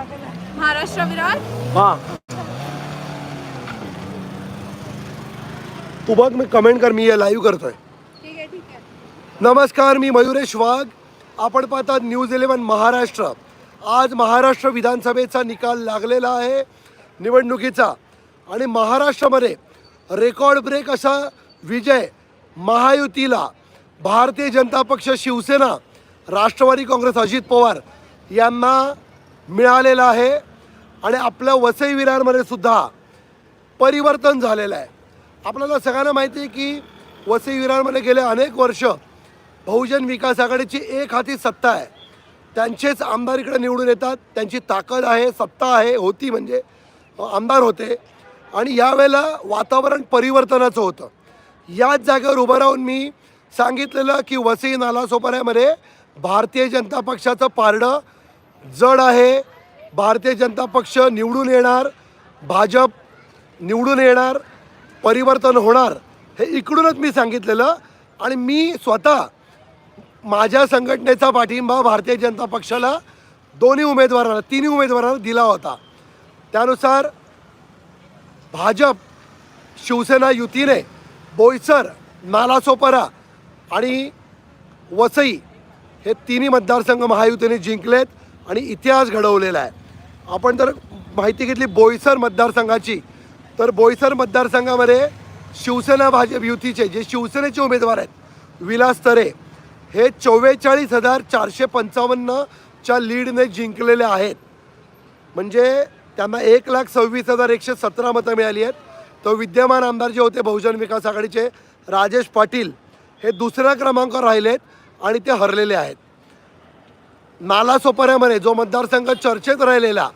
महाराष्ट्र विरार हा तू बघ मी कमेंट कर मी लाईव्ह करतोय. ठीक आहे ठीक आहे. नमस्कार मी मयुरेश वाघ. आपण पाहतात न्यूज इलेव्हन महाराष्ट्र. आज महाराष्ट्र विधानसभेचा निकाल लागलेला आहे निवडणुकीचा. आणि महाराष्ट्रामध्ये रेकॉर्ड ब्रेक असा विजय महायुतीला. भारतीय जनता पक्ष शिवसेना राष्ट्रवादी काँग्रेस अजित पवार यांना मिळालेलं आहे आणि आपल्या वसई विरारमध्ये सुद्धा परिवर्तन झालेलं आहे. आपल्याला सगळ्यांना माहिती आहे की वसई विरारमध्ये गेले अनेक वर्ष बहुजन विकास आघाडीची एक हाती सत्ता आहे. त्यांचेच आमदार इकडे निवडून येतात. त्यांची ताकद आहे सत्ता आहे होती म्हणजे आमदार होते. आणि यावेळेला वातावरण परिवर्तनाचं होतं. याच जागेवर उभं राहून मी सांगितलेलं की वसई नालासोपाऱ्यामध्ये भारतीय जनता पक्षाचं पारडं जड आहे. भारतीय जनता पक्ष निवडून येणार भाजप निवडून येणार परिवर्तन होणार हे इकडूनच मी सांगितलेलं आणि मी स्वतः माझ्या संघटनेचा पाठिंबा भारतीय जनता पक्षाला दोन्ही उमेदवारांना तिन्ही उमेदवारांना दिला होता. त्यानुसार भाजप शिवसेना युतीने बोईसर नालासोपरा आणि वसई हे तिन्ही मतदारसंघ महायुतीने जिंकलेत. आणि इतिहास घडवलेला आहे. आपण जर माहिती घेतली बोईसर मतदारसंघाची तर बोईसर मतदारसंघामध्ये शिवसेना भाजप युतीचे जे शिवसेनेचे उमेदवार आहेत विलास तरे हे चव्वेचाळीस हजार चारशे पंचावन्नच्या लीडने जिंकलेले आहेत. म्हणजे त्यांना एक लाख सव्वीस हजार एकशे सतरा मतं मिळाली आहेत. तर विद्यमान आमदार जे होते बहुजन विकास आघाडीचे राजेश पाटील हे दुसऱ्या क्रमांकावर राहिलेत आणि ते हरलेले आहेत. नालासोपाऱ्यामध्ये जो मतदारसंघ चर्चेत राहिलेला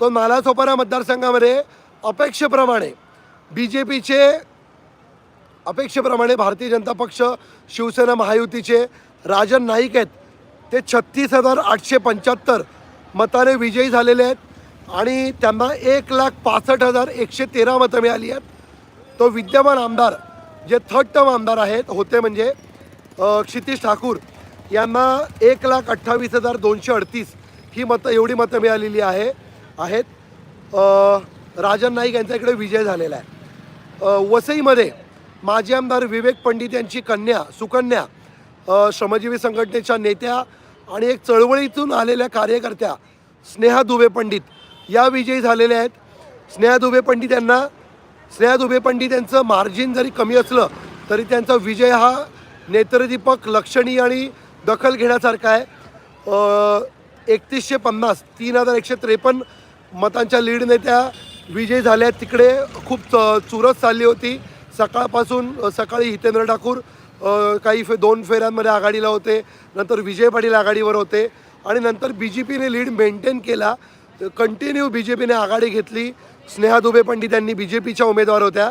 तो नालासोपारा मतदारसंघामध्ये अपेक्षेप्रमाणे बी जे पीचे अपेक्षेप्रमाणे भारतीय जनता पक्ष शिवसेना महायुतीचे राजन नाईक आहेत. ते छत्तीस हजार आठशे पंच्याहत्तर मताने विजयी झालेले आहेत आणि त्यांना एक लाख पासष्ट हजार एकशे तेरा मतं मिळाली आहेत. तो विद्यमान आमदार जे थर्ड टर्म आमदार आहेत होते म्हणजे क्षितिश ठाकूर. यांना एक लाख अठ्ठावीस हजार दोनशे अडतीस ही मतं एवढी मतं मिळालेली आहे आहेत. राजन नाईक यांचा इकडे विजय झालेला आहे. वसईमध्ये माजी आमदार विवेक पंडित यांची कन्या सुकन्या श्रमजीवी संघटनेच्या नेत्या आणि एक चळवळीतून आलेल्या कार्यकर्त्या स्नेहा दुबे पंडित या विजयी झालेल्या आहेत. स्नेहा दुबे पंडित यांना स्नेहा दुबे पंडित यांचं मार्जिन जरी कमी असलं तरी त्यांचा विजय हा नेत्रदीपक लक्षणीय आणि दखल घेण्यासारखा आहे. एकतीसशे पन्नास तीन हजार एकशे त्रेपन्न मतांच्या लीडने त्या विजयी झाल्या. तिकडे खूप च चुरस चालली होती. सकाळपासून सकाळी हितेंद्र ठाकूर काही फे दोन फेऱ्यांमध्ये आघाडीला होते. नंतर विजय पाटील आघाडीवर होते. आणि नंतर बी जे पीने लीड मेंटेन केला. कंटिन्यू बी जे पीने आघाडी घेतली. स्नेहा दुबे पंडित यांनी बी जे पीच्या उमेदवार होत्या.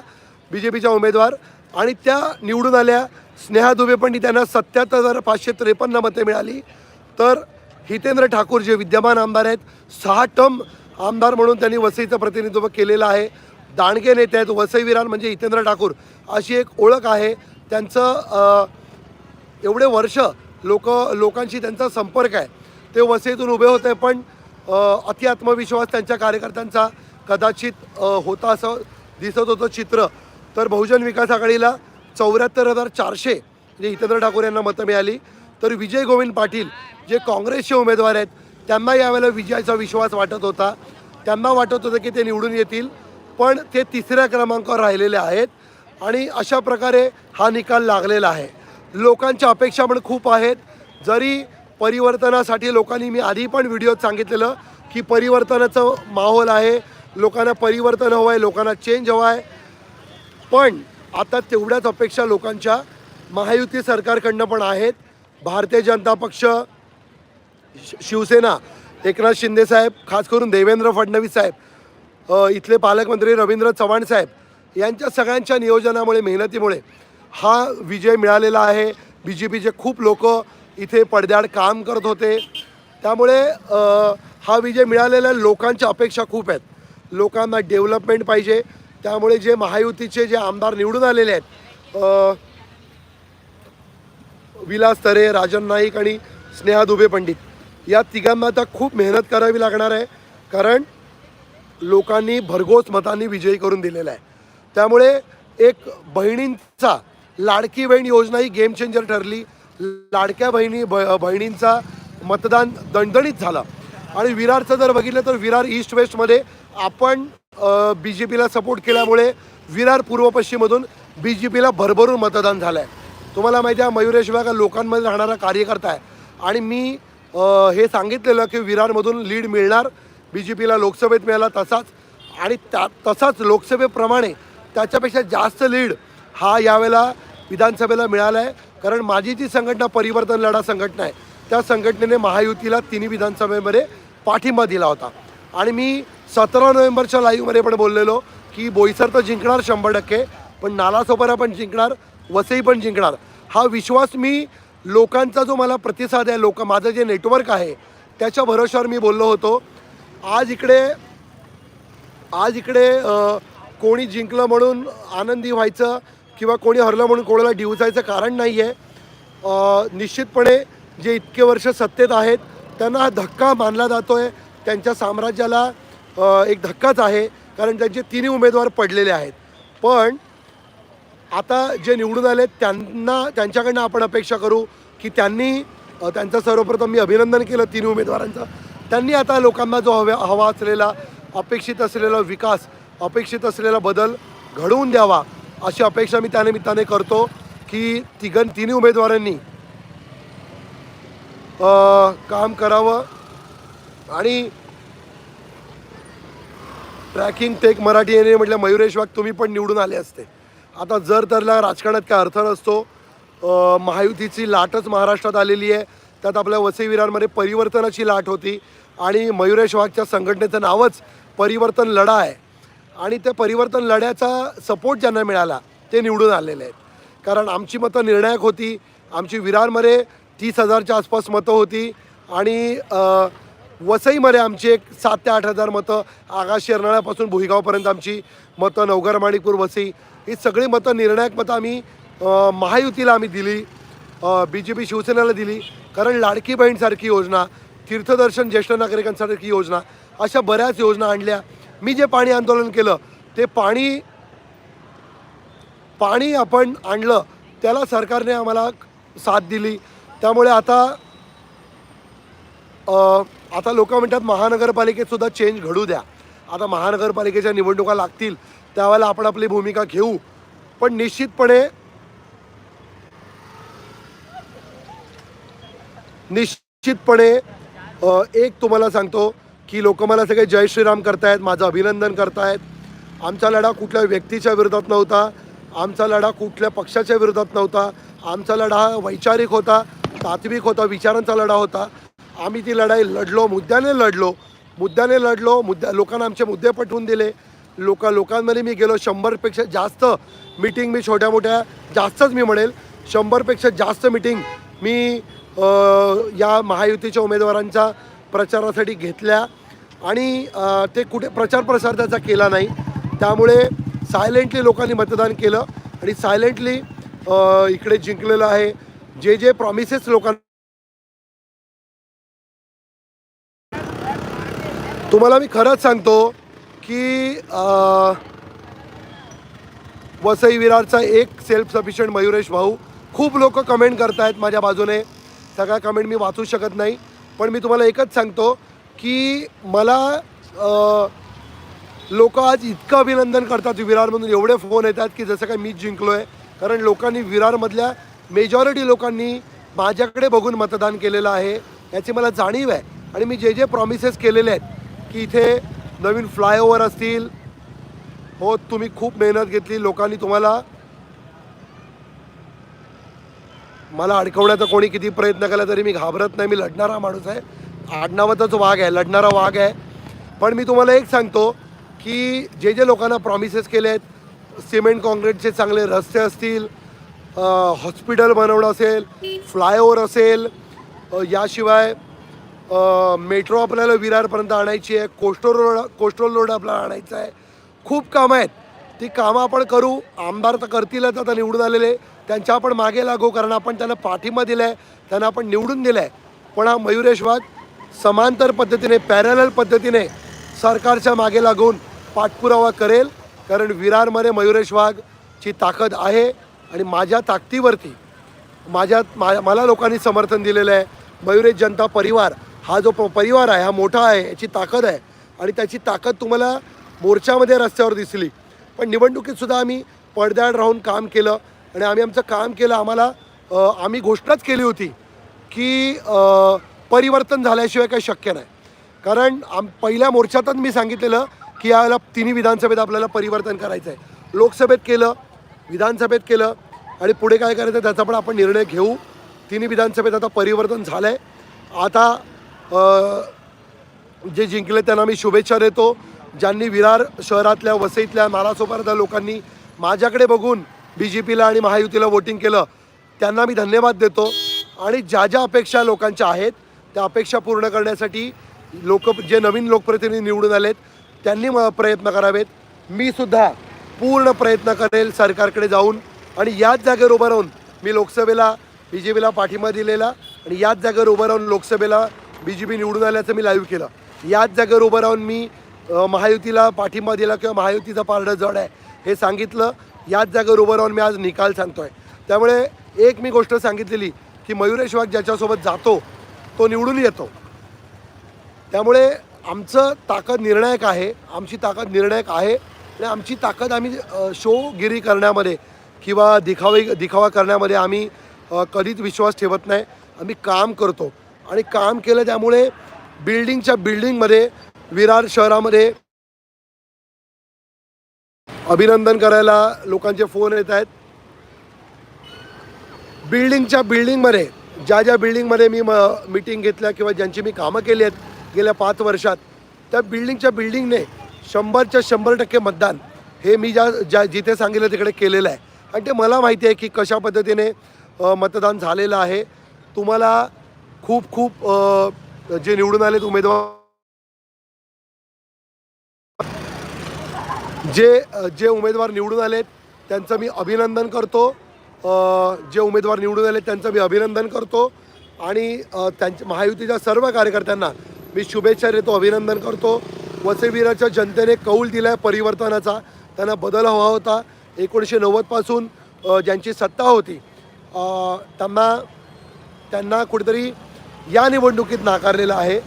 बी जे पीच्या उमेदवार. आणि त्या निवडून आल्या. स्नेहा दुबे पंडित यांना सत्याहत्तर हजार पाचशे त्रेपन्न मते मिळाली. तर हितेंद्र ठाकूर जे विद्यमान आमदार आहेत सहा टर्म आमदार म्हणून त्यांनी वसईचं प्रतिनिधित्व केलेलं आहे. दांडगे नेते आहेत वसई म्हणजे हितेंद्र ठाकूर अशी एक ओळख आहे. त्यांचं एवढे वर्ष लोक लोकांशी त्यांचा संपर्क आहे. ते वसईतून उभे होते पण अति आत्मविश्वास त्यांच्या कार्यकर्त्यांचा कदाचित होता असं दिसत होतं चित्र. तर बहुजन विकास आघाडीला चौऱ्याहत्तर हजार चारशे म्हणजे हितेंद्र ठाकूर यांना मतं मिळाली. तर विजय गोविंद पाटील जे काँग्रेसचे उमेदवार आहेत त्यांना यावेळेला विजयाचा विश्वास वाटत होता. त्यांना वाटत होतं की ते निवडून येतील पण ते तिसऱ्या क्रमांकावर राहिलेले आहेत आणि अशा प्रकारे हा निकाल लागलेला आहे. लोकांच्या अपेक्षा पण खूप आहेत. जरी परिवर्तनासाठी लोकांनी मी आधी पण व्हिडिओत सांगितलेलं की परिवर्तनाचं माहोल आहे. लोकांना परिवर्तन हवं आहे लोकांना चेंज हवा आहे पण आता तेवढ्याच अपेक्षा लोकांच्या महायुती सरकारकडनं पण आहेत. भारतीय जनता पक्ष शि- शिवसेना एकनाथ शिंदे साहेब खास करून देवेंद्र फडणवीस साहेब इथले पालकमंत्री रवींद्र चव्हाण साहेब यांच्या सगळ्यांच्या नियोजनामुळे मेहनतीमुळे हा विजय मिळालेला आहे. बी जे पीचे खूप लोक इथे पडद्याआड काम करत होते. त्यामुळे हा विजय मिळालेल्या लोकांच्या अपेक्षा खूप आहेत. लोकांना डेव्हलपमेंट पाहिजे. त्यामुळे जे महायुतीचे जे आमदार निवडून आलेले आहेत विलास तरे राजन नाईक आणि स्नेहा दुबे पंडित या तिघांना आता खूप मेहनत करावी लागणार आहे कारण लोकांनी भरघोस मतांनी विजयी करून दिलेला आहे. त्यामुळे एक बहिणींचा लाडकी बहीण योजना ही गेम चेंजर ठरली. लाडक्या बहिणी ब बहिणींचा मतदान दणदणीत झालं. आणि विरारचं जर बघितलं तर विरार ईस्ट वेस्टमध्ये आपण बी जे पीला सपोर्ट केल्यामुळे विरार पूर्व पश्चिममधून बी जे पीला भरभरून मतदान झालं आहे तुम्हाला माहिती आहे मयुरेश वाघ लोकांमध्ये राहणारा कार्यकर्ता आहे. आणि मी हे सांगितलेलं की विरारमधून लीड मिळणार बी जे पीला लोकसभेत मिळाला तसाच. आणि त्या तसाच लोकसभेप्रमाणे त्याच्यापेक्षा जास्त लीड हा यावेळेला विधानसभेला मिळाला आहे कारण माझी जी संघटना परिवर्तन लढा संघटना आहे त्या संघटनेने महायुतीला तिन्ही विधानसभेमध्ये पाठिंबा दिला होता. आणि मी सतरा नोव्हेंबरच्या लाईव्हमध्ये पण बोललेलो की बोईसर तर जिंकणार शंभर टक्के पण नालासोपारा पण जिंकणार वसई पण जिंकणार. हा विश्वास मी लोकांचा जो मला प्रतिसाद आहे लोक माझं जे नेटवर्क आहे त्याच्या भरोश्यावर मी बोललो होतो. आज इकडे आज इकडे कोणी जिंकलं म्हणून आनंदी व्हायचं किंवा कोणी हरलं म्हणून कोणाला डिवचायचं कारण नाही आहे निश्चितपणे जे इतके वर्ष सत्तेत आहेत त्यांना हा धक्का मानला जातो आहे त्यांच्या साम्राज्याला एक धक्काच आहे कारण त्यांचे तिन्ही उमेदवार पडलेले आहेत. पण आता जे निवडून आले त्यांना त्यांच्याकडनं आपण अपेक्षा करू की त्यांनी त्यांचं सर्वप्रथम मी अभिनंदन केलं तिन्ही उमेदवारांचं. त्यांनी आता लोकांना जो हवा हवा असलेला अपेक्षित असलेला विकास अपेक्षित असलेला बदल घडवून द्यावा अशी अपेक्षा मी त्यानिमित्ताने करतो की तिघं तिन्ही उमेदवारांनी काम करावं आणि ट्रॅकिंग टेक मराठी येणे म्हटलं मयुरेश वाघ तुम्ही पण निवडून आले असते. आता जर तरला राजकारणात काय अर्थ नसतो महायुतीची लाटच महाराष्ट्रात आलेली आहे. त्यात आपल्या वसईवीरांमध्ये परिवर्तनाची लाट होती आणि मयुरेश वाघच्या संघटनेचं नावच परिवर्तन लढा आहे. आणि त्या परिवर्तन लढ्याचा सपोर्ट ज्यांना मिळाला ते निवडून आलेले आहेत. कारण आमची मतं निर्णायक होती. आमची विरारमध्ये तीस हजारच्या आसपास मतं होती. आणि वसईमध्ये आमची एक सात ते आठ हजार मतं आगाश शेरनाळ्यापासून भुईगावपर्यंत आमची मतं नवघर माणिकपूर वसई ही सगळी मतं निर्णायक मतं आम्ही महायुतीला आम्ही दिली बी जे पी शिवसेनेला दिली. कारण लाडकी बहीणसारखी योजना तीर्थदर्शन ज्येष्ठ नागरिकांसारखी योजना अशा बऱ्याच योजना आणल्या. मी जे पाणी आंदोलन केलं ते पाणी पाणी आपण आणलं त्याला सरकारने आम्हाला साथ दिली. त्यामुळे आता आता लोक म्हणतात महानगरपालिकेत सुद्धा चेंज घडू द्या. आता महानगरपालिकेच्या निवडणुका लागतील त्यावेळेला आपण आपली भूमिका घेऊ. पण निश्चितपणे निश्चितपणे एक तुम्हाला सांगतो की लोक मला सगळे जय श्रीराम करतायत माझं अभिनंदन करतायत. आमचा लढा कुठल्या व्यक्तीच्या विरोधात नव्हता आमचा लढा कुठल्या पक्षाच्या विरोधात नव्हता आमचा लढा हा वैचारिक होता तात्विक होता विचारांचा लढा होता. आम्ही ती लढाई लढलो मुद्द्याने लढलो. मुद्द्याने लढलो मुद्द्या लोकांना आमचे मुद्दे पटवून दिले. लोक लोकांमध्ये मी गेलो शंभरपेक्षा जास्त मिटिंग मी छोट्या मोठ्या जास्तच मी म्हणेल शंभरपेक्षा जास्त मिटिंग मी या महायुतीच्या उमेदवारांच्या प्रचारासाठी घेतल्या. आणि ते कुठे प्रचार प्रसार त्याचा केला नाही. त्यामुळे सायलेंटली लोकांनी मतदान केलं. आणि सायलेंटली इकडे जिंकलेलं आहे. जे जे प्रॉमिसेस लोकांना तुम्हाला मी खरंच सांगतो की वसई विरारचा एक सेल्फ सफिशियंट मयुरेश भाऊ खूप लोक कमेंट करतायत माझ्या बाजूने. सगळ्या कमेंट मी वाचू शकत नाही. पण मी तुम्हाला एकच सांगतो की मला लोक आज इतकं अभिनंदन करतात विरारमधून एवढे फोन येतात की जसं काय मीच जिंकलो आहे कारण लोकांनी विरारमधल्या मेजॉरिटी लोकांनी माझ्याकडे बघून मतदान केलेलं आहे. याची मला जाणीव आहे. आणि मी जे जे प्रॉमिसेस केलेले आहेत की इथे नवीन फ्लायओव्हर असतील. हो तुम्ही खूप मेहनत घेतली लोकांनी तुम्हाला मला अडकवण्याचा कोणी किती प्रयत्न केला तरी मी घाबरत नाही. मी लढणारा माणूस आहे. आडनावाचाच वाघ आहे लढणारा वाघ आहे. पण मी तुम्हाला एक सांगतो की जे जे लोकांना प्रॉमिसेस केले आहेत सिमेंट कॉन्क्रीटचे चांगले रस्ते असतील हॉस्पिटल बनवणं असेल फ्लायओव्हर असेल याशिवाय मेट्रो आपल्याला विरारपर्यंत आणायची आहे. कोस्टल रोड कोस्टल रोड आपल्याला आणायचा आहे. खूप कामं आहेत. ती कामं आपण करू. आमदार तर करतीलच आता निवडून आलेले. त्यांच्या आपण मागे लागू कारण आपण त्यांना पाठिंबा दिला आहे त्यांना आपण निवडून दिलं आहे पण हा मयुरेश वाघ समांतर पद्धतीने पॅरल पद्धतीने सरकारच्या मागे लागून पाठपुरावा करेल. कारण विरारमध्ये मयुरेश वाघची ताकद आहे आणि माझ्या ताकदीवरती माझ्या मा मला लोकांनी समर्थन दिलेलं आहे. मयुरेश जनता परिवार हा जो प- परिवार आहे हा मोठा आहे याची ताकद आहे. आणि त्याची ताकद तुम्हाला मोर्चामध्ये रस्त्यावर दिसली. पण निवडणुकीतसुद्धा आम्ही पडद्याआड राहून काम केलं. आणि आम्ही आमचं काम केलं आम्हाला आम्ही घोषणाच केली होती की परिवर्तन झाल्याशिवाय काही शक्य नाही. कारण आम पहिल्या मोर्चातच मी सांगितलेलं की यावेळेला तिन्ही विधानसभेत आपल्याला परिवर्तन करायचं आहे लोकसभेत केलं विधानसभेत केलं आणि पुढे काय करायचं त्याचा पण आपण निर्णय घेऊ. तिन्ही विधानसभेत आता परिवर्तन झालं आहे आता जे जिंकले त्यांना मी शुभेच्छा देतो. ज्यांनी विरार शहरातल्या वसईतल्या नारासोपारातल्या लोकांनी माझ्याकडे बघून बी जे पीला आणि महायुतीला वोटिंग केलं त्यांना मी धन्यवाद देतो. आणि ज्या ज्या अपेक्षा लोकांच्या आहेत त्या अपेक्षा पूर्ण करण्यासाठी लोक जे नवीन लोकप्रतिनिधी निवडून आलेत त्यांनी म- प्रयत्न करावेत. मी सुद्धा पूर्ण प्रयत्न करेल सरकारकडे जाऊन आणि याच जागेवर उभं राहून मी लोकसभेला बी जे पीला पाठिंबा दिलेला आणि याच जागेवर उभं राहून लोकसभेला बी जे पी निवडून आल्याचं मी लाईव्ह केलं. याच जागेवर उभं राहून मी महायुतीला पाठिंबा दिला किंवा महायुतीचं पारडं जड आहे हे सांगितलं. याच जागेवर उभं राहून मी आज निकाल सांगतोय. त्यामुळे एक मी गोष्ट सांगितलेली की मयुरेश वाघ ज्याच्यासोबत जातो तो निवडून येतो. त्यामुळे आमचं ताकद निर्णायक आहे आमची ताकद निर्णायक आहे आणि आमची ताकद आम्ही शोगिरी करण्यामध्ये किंवा दिखावे दिखावा करण्यामध्ये आम्ही कधीच विश्वास ठेवत नाही. आम्ही काम करतो. आणि काम केलं त्यामुळे बिल्डिंगच्या बिल्डिंगमध्ये विरार शहरामध्ये अभिनंदन करायला लोकांचे फोन येत आहेत. बिल्डिंगच्या बिल्डिंगमध्ये ज्या ज्या बिल्डिंगमध्ये मी म मिटिंग घेतल्या किंवा ज्यांची मी कामं केली आहेत गेल्या पाच वर्षात त्या बिल्डिंगच्या बिल्डिंगने शंभरच्या शंभर टक्के मतदान हे मी ज्या ज्या जिथे सांगितलं तिकडे केलेलं आहे. आणि ते मला माहिती आहे की कशा पद्धतीने मतदान झालेलं आहे. तुम्हाला खूप खूप जे निवडून आलेत उमेदवार. जे जे उमेदवार निवडून आलेत त्यांचं मी अभिनंदन करतो. जे उमेदवार निवडून आले त्यांचं मी अभिनंदन करतो. आणि त्यांच्या महायुतीच्या सर्व कार्यकर्त्यांना मी शुभेच्छा देतो अभिनंदन करतो. वसईवीराच्या जनतेने कौल दिला आहे परिवर्तनाचा. त्यांना बदल हवा होता. एकोणीसशे नव्वदपासून ज्यांची सत्ता होती त्यांना त्यांना कुठेतरी या निवडणुकीत नाकारलेलं आहे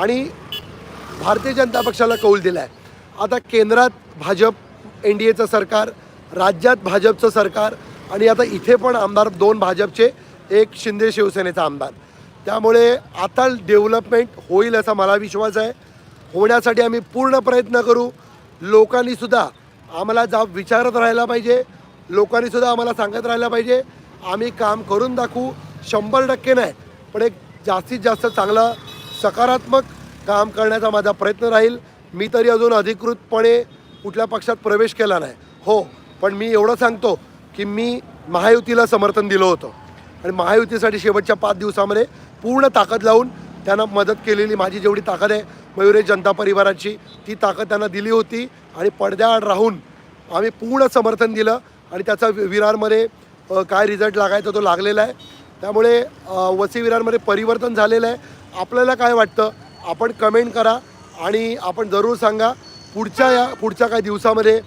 आणि भारतीय जनता पक्षाला कौल दिला आहे आता केंद्रात भाजप एन डी एचं सरकार राज्यात भाजपचं सरकार आणि आता इथे पण आमदार दोन भाजपचे एक शिंदे शिवसेनेचा आमदार. त्यामुळे आता डेव्हलपमेंट होईल असा मला विश्वास आहे. होण्यासाठी आम्ही पूर्ण प्रयत्न करू. लोकांनीसुद्धा आम्हाला जा विचारत राहायला पाहिजे. लोकांनीसुद्धा आम्हाला सांगत राहायला पाहिजे. आम्ही काम करून दाखवू. शंभर टक्के नाही पण एक जास्तीत जास्त चांगलं सकारात्मक काम करण्याचा माझा प्रयत्न राहील. मी तरी अजून अधिकृतपणे कुठल्या पक्षात प्रवेश केला नाही. हो पण मी एवढं सांगतो की मी महायुतीला समर्थन दिलं होतं. आणि महायुतीसाठी शेवटच्या पाच दिवसामध्ये पूर्ण ताकद लावून त्यांना मदत केलेली माझी जेवढी ताकद आहे मयुरेश जनता परिवाराची ती ताकद त्यांना दिली होती. आणि पडद्याआड राहून आम्ही पूर्ण समर्थन दिलं. आणि त्याचा वि- विरारमध्ये काय रिझल्ट लागायचा तो लागलेला आहे. त्यामुळे वसीविरांमध्ये परिवर्तन झालेलं आहे. आपल्याला काय वाटतं? आपण कमेंट करा आणि आपण जरूर सांगा. पुढच्या या पुढच्या काही दिवसामध्ये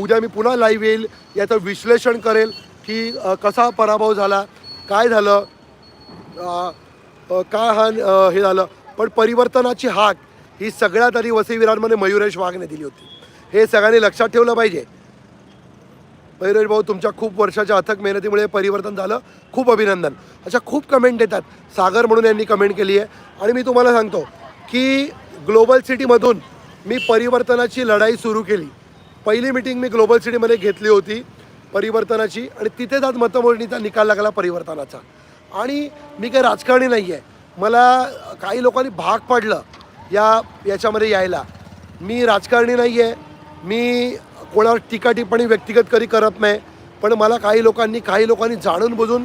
उद्या मी पुन्हा लाईव्ह येईल. याचं विश्लेषण करेल की कसा पराभव झाला काय झालं काय हा हे झालं. पण परिवर्तनाची हाक ही सगळ्यात आधी वसईवीरांमध्ये मयुरेश वाघने दिली होती. हे सगळ्यांनी लक्षात ठेवलं पाहिजे. मयुरेश भाऊ तुमच्या खूप वर्षाच्या अथक मेहनतीमुळे परिवर्तन झालं. खूप अभिनंदन. अशा खूप कमेंट येतात. सागर म्हणून यांनी कमेंट केली आहे. आणि मी तुम्हाला सांगतो की ग्लोबल सिटीमधून मी परिवर्तनाची लढाई सुरू केली. पहिली मिटिंग मी ग्लोबल सिटीमध्ये घेतली होती परिवर्तनाची. आणि तिथेच आज मतमोजणीचा निकाल लागला परिवर्तनाचा. आणि मी काही राजकारणी नाही आहे. मला काही लोकांनी भाग पाडलं या याच्यामध्ये यायला. मी राजकारणी नाही आहे. मी कोणावर टीका टिप्पणी व्यक्तिगत कधी करत नाही पण मला काही लोकांनी काही लोकांनी जाणून बुजून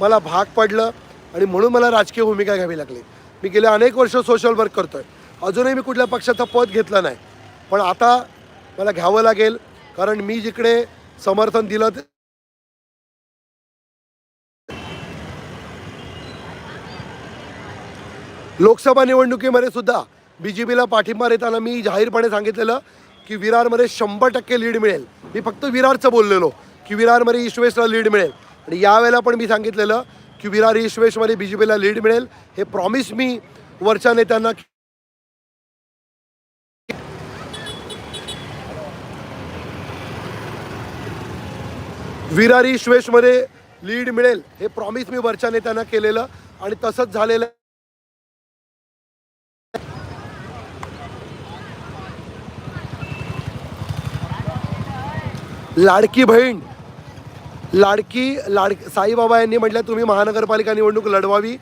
मला भाग पडलं आणि म्हणून मला राजकीय भूमिका घ्यावी लागली. मी गेले अनेक वर्ष सोशल वर्क करतो आहे अजूनही मी कुठल्या पक्षाचं पद घेतलं नाही. पण आता मला घ्यावं लागेल कारण मी जिकडे समर्थन दिलं लोकसभा निवडणुकीमध्ये सुद्धा बी जे पीला पाठिंबा देताना मी जाहीरपणे सांगितलेलं की विरारमध्ये शंभर टक्के लीड मिळेल. मी फक्त विरारचं बोललेलो की विरारमध्ये ईश्वेशला लीड मिळेल. आणि यावेळेला पण मी सांगितलेलं की विरार ईश्वेशमध्ये बी जे पीला लीड मिळेल. हे प्रॉमिस मी वरच्या नेत्यांना विरार श्वेशमध्ये लीड मिळेल हे प्रॉमिस मी वरच्या नेत्यांना केलेलं. आणि तसंच झालेलं लाडकी बहीण लाडकी लाड साईबाबा यांनी म्हटलं तुम्ही महानगरपालिका निवडणूक लढवावी.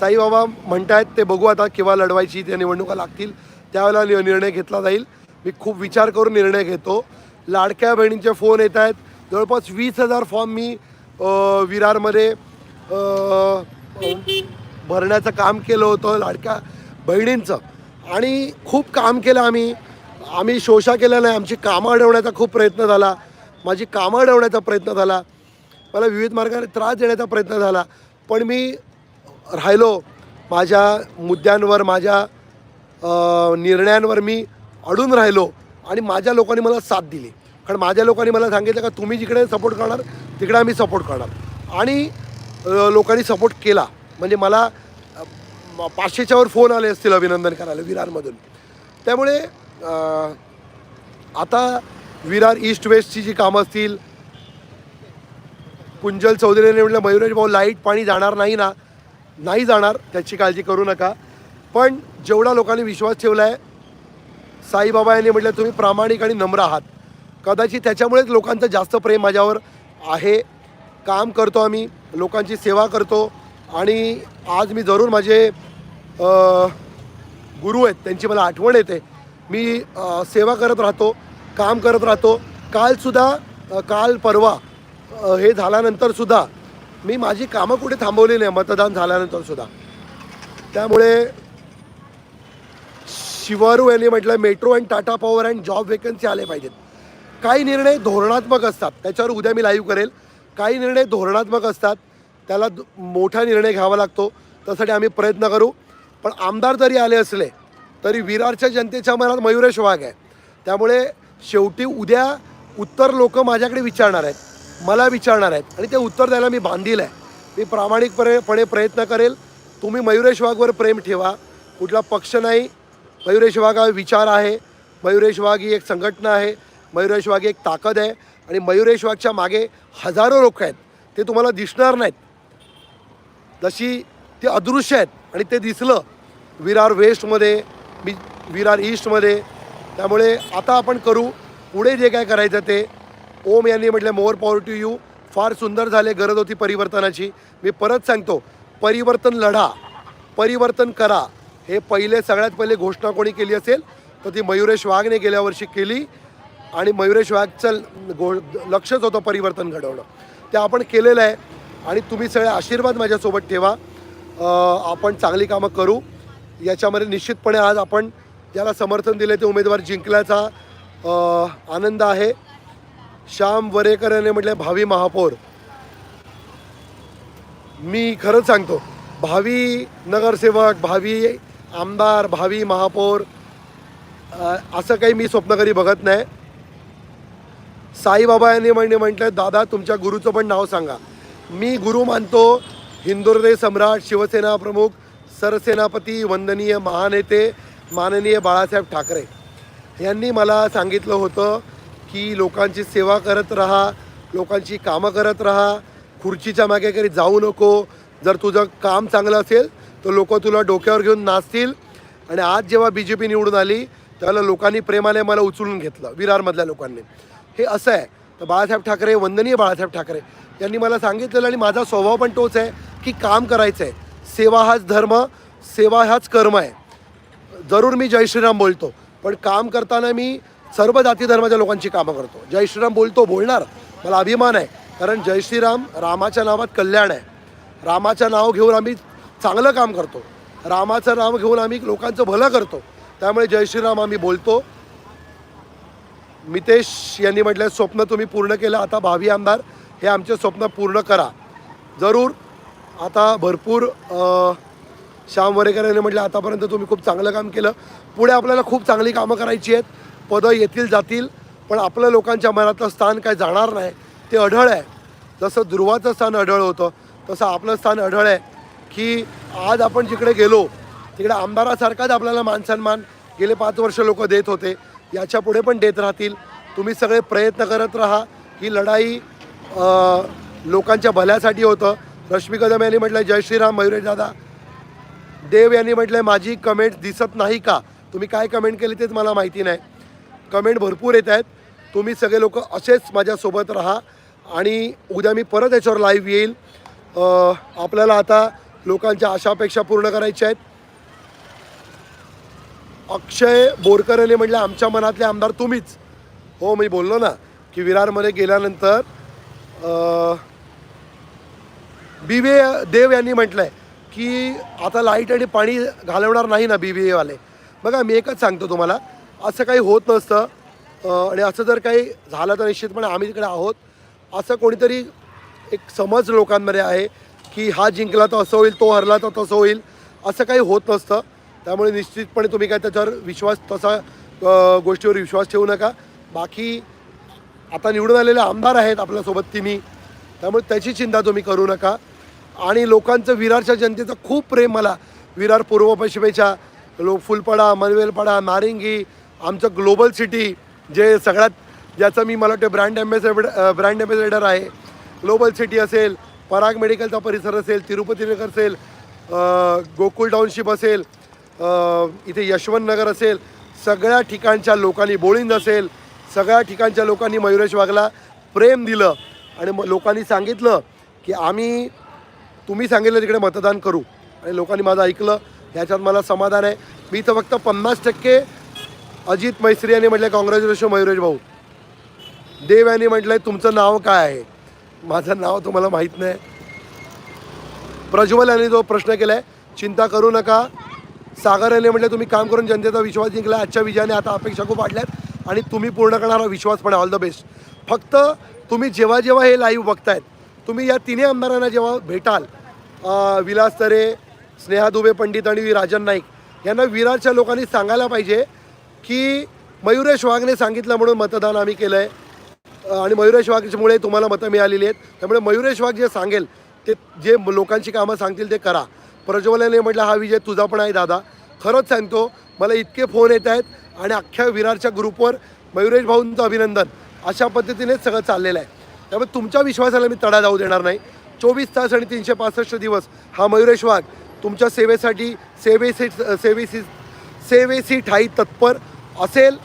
साईबाबा म्हणतायत ते बघू आता केव्हा लढवायची त्या निवडणुका लागतील. त्यावेळेला नि- निर्णय घेतला जाईल. मी खूप विचार करून निर्णय घेतो. लाडक्या बहिणींचे फोन येत आहेत. जवळपास वीस हजार फॉर्म मी विरारमध्ये भरण्याचं काम केलं होतं लाडक्या बहिणींचं. आणि खूप काम केलं आम्ही. आम्ही शोषा केला नाही. आमची कामं अडवण्याचा खूप प्रयत्न झाला. माझी कामं अडवण्याचा प्रयत्न झाला. मला विविध मार्गाने त्रास देण्याचा प्रयत्न झाला. पण मी राहिलो. माझ्या मुद्द्यांवर माझ्या निर्णयांवर मी अडून राहिलो आणि माझ्या लोकांनी मला साथ दिली. कारण माझ्या लोकांनी मला सांगितलं का तुम्ही जिकडे सपोर्ट करणार तिकडे आम्ही सपोर्ट करणार. आणि लोकांनी सपोर्ट केला. म्हणजे मला पाचशेच्यावर फोन आले असतील अभिनंदन करायला विरारमधून. त्यामुळे आता विरार ईस्ट वेस्टची जी कामं असतील कुंजल चौधरीने म्हटलं मयुरेश भाऊ लाइट पाणी जाणार नाही ना नाही जाणार त्याची काळजी करू नका. पण जेवढा लोकांनी विश्वास ठेवला आहे साईबाबा यांनी म्हटलं तुम्ही प्रामाणिक आणि नम्र आहात. कदाचित त्याच्यामुळेच लोकांचं जास्त प्रेम माझ्यावर आहे. काम करतो आम्ही लोकांची सेवा करतो आणि आज मी जरूर माझे गुरु आहेत त्यांची मला आठवण येते. मी सेवा करत राहतो. काम करत राहतो. कालसुद्धा काल परवा हे झाल्यानंतरसुद्धा मी माझी कामं कुठे थांबवली नाही मतदान झाल्यानंतरसुद्धा त्यामुळे शिवारू यांनी म्हटलं metro and Tata Power and job vacancy आले पाहिजेत. काही निर्णय धोरणात्मक असतात त्याच्यावर उद्या मी लाईव्ह करेल. काही निर्णय धोरणात्मक असतात त्याला मोठा निर्णय घ्यावा लागतो त्यासाठी आम्ही प्रयत्न करू. पण आमदार जरी आले असले तरी विरारच्या जनतेच्या मनात मयुरेश वाघ आहे. त्यामुळे शेवटी उद्या उत्तर लोक माझ्याकडे विचारणार आहेत मला विचारणार आहेत. आणि ते उत्तर द्यायला मी बांधील आहे. मी प्रामाणिकपणे प्रयत्न करेल. तुम्ही मयुरेश वाघवर प्रेम ठेवा. कुठला पक्ष नाही. मयुरेश वाघ हा विचार आहे. मयुरेश वाघ ही एक संघटना आहे. मयुरेश वाघ ही एक ताकद आहे. आणि मयुरेश वाघच्या मागे हजारो लोक आहेत. ते तुम्हाला दिसणार नाहीत. जशी ते अदृश्य आहेत आणि ते दिसलं. विरार वेस्टमध्ये मी विरार ईस्टमध्ये त्यामुळे आता आपण करू. पुढे जे काय करायचं ते. ओम यांनी म्हटलं मोर पॉवर टू यू. फार सुंदर झाले गरज होती परिवर्तनाची. मी परत सांगतो परिवर्तन लढा परिवर्तन करा. हे पहिले सगळ्यात पहिले घोषणा कोणी केली असेल तर ती मयुरेश वाघने गेल्या वर्षी केली. आणि मयुरेश वाघचं गो लक्षच होतं परिवर्तन घडवणं. ते आपण केलेलं आहे. आणि तुम्ही सगळे आशीर्वाद माझ्यासोबत ठेवा. आपण चांगली कामं करू. याच्यामध्ये निश्चितपणे आज आपण ज्याला समर्थन दिले ते उमेदवार जिंकल्याचा आनंद आहे. श्याम वरेकर यांनी म्हटलं भावी महापौर. मी खरंच सांगतो भावी नगरसेवक भावी आमदार भावी महापौर असं काही मी स्वप्न कधी बघत नाही. साईबाबा यांनी म्हणजे म्हटलं दादा तुमच्या गुरुचं पण नाव सांगा. मी गुरु मानतो हिंदुर्दय सम्राट शिवसेना प्रमुख सरसेनापती वंदनीय महानेते माननीय बाळासाहेब ठाकरे यांनी मला सांगितलं होतं की लोकांची सेवा करत राहा लोकांची कामं करत राहा खुर्चीच्या मागे कधी जाऊ नको. जर तुझं काम चांगलं असेल तर लोक तुला डोक्यावर घेऊन नाचतील. आणि आज जेव्हा बी जे पी निवडून आली त्याला लोकांनी प्रेमाने मला उचलून घेतलं विरारमधल्या लोकांनी. हे असं आहे. तर बाळासाहेब ठाकरे वंदनीय बाळासाहेब ठाकरे यांनी मला सांगितलेलं आणि माझा स्वभाव पण तोच आहे की काम करायचं आहे सेवा हाच धर्म सेवा हाच कर्म आहे. जरूर मी जय श्रीराम बोलतो पण काम करताना मी सर्व जाती धर्माच्या लोकांची कामं करतो. जय श्रीराम बोलतो बोलणार मला अभिमान आहे. कारण जय श्रीराम रामाच्या नावात कल्याण आहे. रामाचं नाव घेऊन आम्ही चांगलं काम करतो. रामाचं नाव घेऊन आम्ही लोकांचं भलं करतो. त्यामुळे जय श्रीराम आम्ही बोलतो. मितेश यांनी म्हटलं स्वप्न तुम्ही पूर्ण केलं आता भावी आमदार. हे आमचे स्वप्न पूर्ण करा. जरूर. आता भरपूर श्याम वरेकर यांनी म्हटलं आतापर्यंत तुम्ही खूप चांगलं काम केलं. पुढे आपल्याला खूप चांगली कामं करायची आहेत. पदं येतील जातील. पण आपलं लोकांच्या मनातलं स्थान काय जाणार नाही. ते अढळ आहे. जसं ध्रुवाचं स्थान अढळ होतं तसं आपलं स्थान अढळ आहे की आज आपण जिकडे गेलो तिकडे आमदारासारखाच आपल्याला मानसन्मान गेले पाच वर्ष लोक देत होते. याच्यापुढे पण देत राहतील. तुम्ही सगळे प्रयत्न करत राहा. ही लढाई लोकांच्या भल्यासाठी होतं. रश्मी कदम यांनी म्हटलं जय श्रीराम मयुरेश दादा. देव यांनी म्हटलंय माझी कमेंट दिसत नाही का? तुम्ही काय कमेंट केली तेच मला माहिती नाही. कमेंट भरपूर येत आहेत. तुम्ही सगळे लोक असेच माझ्यासोबत राहा आणि उद्या मी परत याच्यावर लाईव्ह येईल. आपल्याला आता लोकांच्या आशा अपेक्षा पूर्ण करायच्या आहेत. अक्षय बोरकर यांनी म्हटलं आमच्या मनातले आमदार तुम्हीच. हो मी बोललो ना की विरारमध्ये गेल्यानंतर बी देव यांनी म्हटलंय की आता लाइट आणि पाणी घालवणार नाही ना बी बी एवाले बघा मी एकच सांगतो तुम्हाला असं काही होत नसतं. आणि असं जर काही झालं तर निश्चितपणे आम्ही तिकडे आहोत. असं कोणीतरी एक समज लोकांमध्ये आहे की हा जिंकला तर असं होईल तो हरला तर तसं होईल. असं काही होत नसतं. त्यामुळे निश्चितपणे तुम्ही काय त्याच्यावर विश्वास तसा गोष्टीवर विश्वास ठेवू नका. बाकी आता निवडून आलेले आमदार आहेत आपल्यासोबत तिन्ही. त्यामुळे त्याची चिंता तुम्ही करू नका. आणि लोकांचं विरारच्या जनतेचं खूप प्रेम मला. विरार पूर्व पश्चिमेच्या लो फुलपाडा मनवेलपाडा नारिंगी आमचं ग्लोबल सिटी जे सगळ्यात ज्याचं मी मला वाटतं ब्रँड ॲम्बेसेडर ब्रँड ॲम्बेसेडर आहे. ग्लोबल सिटी असेल पराग मेडिकलचा परिसर असेल तिरुपती नगर असेल गोकुल गोकुळ टाउनशिप असेल इथे यशवंत नगर असेल सगळ्या ठिकाणच्या लोकांनी बोळींद असेल सगळ्या ठिकाणच्या लोकांनी मयुरेश वाघला प्रेम दिलं. आणि म लोकांनी सांगितलं की आम्ही तुम्ही सांगितलं तिकडे मतदान करू. आणि लोकांनी माझं ऐकलं. ह्याच्यात मला समाधान आहे. मी तर फक्त पन्नास टक्के अजित मैत्री यांनी म्हटलं कॉंग्रॅच्युलेशन मयुरेश भाऊ. देव यांनी म्हटलंय तुमचं नाव काय आहे? माझं नाव तुम्हाला माहीत नाही. प्रज्वल यांनी जो प्रश्न केला आहे चिंता करू नका. सागर यांनी म्हटलं तुम्ही काम करून जनतेचा विश्वास जिंकला. आजच्या विजयाने आता अपेक्षा खूप वाढल्यात. आणि तुम्ही पूर्ण करणारा विश्वास पण ऑल द बेस्ट फक्त तुम्ही जेव्हा जेव्हा हे लाईव्ह बघतायत तुम्ही या तिन्ही आमदारांना जेव्हा भेटाल विलास तरे स्नेहा दुबे पंडित आणि राजन नाईक यांना विरारच्या लोकांनी सांगायला पाहिजे की मयुरेश वाघने सांगितलं म्हणून मतदान आम्ही केलं आहे आणि मयुरेश वाघमुळे तुम्हाला मतं मिळालेली आहेत. त्यामुळे मयुरेश वाघ जे सांगेल ते जे लोकांची कामं सांगतील ते करा. प्रज्वलने म्हटलं हा विजय तुझा पण आहे दादा. खरंच सांगतो मला इतके फोन येत आहेत आणि अख्ख्या विरारच्या ग्रुपवर मयुरेश भाऊंचं अभिनंदन. अशा पद्धतीनेच सगळं चाललेलं आहे. त्यामुळे तुमच्या विश्वासाला मी तडा जाऊ देणार नाही. चोवीस तास आणि तीनशे पासष्ट दिवस हा मयुरेश वाघ तुमच्या सेवेसाठी सेवेसी सेवेसी सेवेसी ठाई तत्पर असेल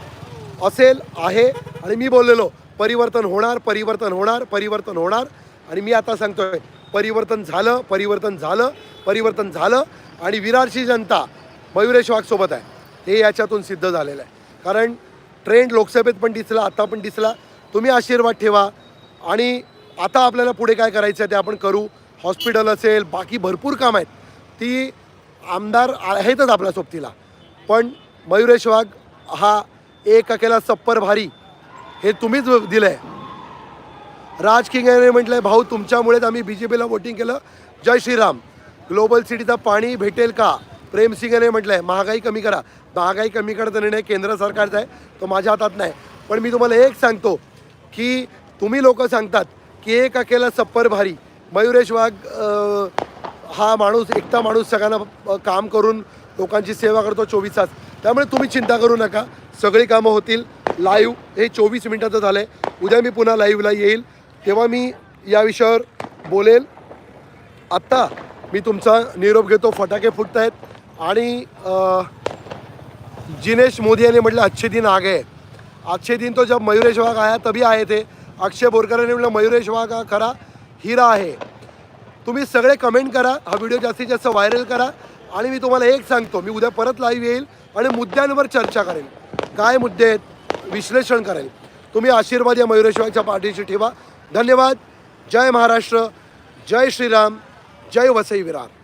असेल आहे. आणि मी बोललेलो परिवर्तन होणार परिवर्तन होणार परिवर्तन होणार. आणि मी आता सांगतोय परिवर्तन झालं परिवर्तन झालं परिवर्तन झालं. आणि विरारची जनता मयुरेश वाघसोबत आहे. हे याच्यातून सिद्ध झालेलं आहे. कारण ट्रेंड लोकसभेत पण दिसला आता पण दिसला. तुम्ही आशीर्वाद ठेवा. आणि आता आपल्याला पुढे काय करायचं आहे ते आपण करू. हॉस्पिटल असेल बाकी भरपूर काम आहेत. ती आमदार आहेतच आपल्या सोबतीला. पण मयुरेश वाघ हा एक अकेला सप्पर भारी हे तुम्हीच दिलं आहे राज किंगाने म्हटलं म्हटलंय भाऊ तुमच्यामुळेच आम्ही बी जे पीला वोटिंग केलं. जय श्रीराम. ग्लोबल सिटीचा पाणी भेटेल का? प्रेम म्हटलं आहे म्हटलंय महागाई कमी करा. महागाई कमी करायचा निर्णय केंद्र सरकारचा आहे. तो माझ्या हातात नाही. पण मी तुम्हाला एक सांगतो की तुम्ही लोक सांगतात की एक अकेला सप्पर भारी मयुरेश वाघ हा माणूस एकटा माणूस सगळ्यांना काम करून लोकांची सेवा करतो चोवीस तास. त्यामुळे तुम्ही चिंता करू नका. सगळी कामं होतील. लाईव्ह हे चोवीस मिनटाचं झालं आहे उद्या मी पुन्हा लाईव्हला येईल. तेव्हा मी या विषयावर बोलेल. आत्ता मी तुमचा निरोप घेतो. फटाके फुटत आहेत आणि जिनेश मोदी यांनी म्हटलं अच्छे दिन आ गए अच्छे दिन तो जब मयुरेश वाघ आया तभी आए थे. अक्षय बोरकरांनी म्हटलं मयुरेश वाघ हा खरा हिरा आहे. तुम्ही सगळे कमेंट करा हा व्हिडिओ जास्तीत जास्त व्हायरल करा आणि मी तुम्हाला एक सांगतो मी उद्या परत लाईव्ह येईल आणि मुद्द्यांवर चर्चा करेन काय मुद्दे आहेत विश्लेषण करेल. तुम्ही आशीर्वाद या मयुरेश्वराच्या पाठीशी ठेवा. धन्यवाद. जय महाराष्ट्र. जय श्रीराम. जय वसई विरार.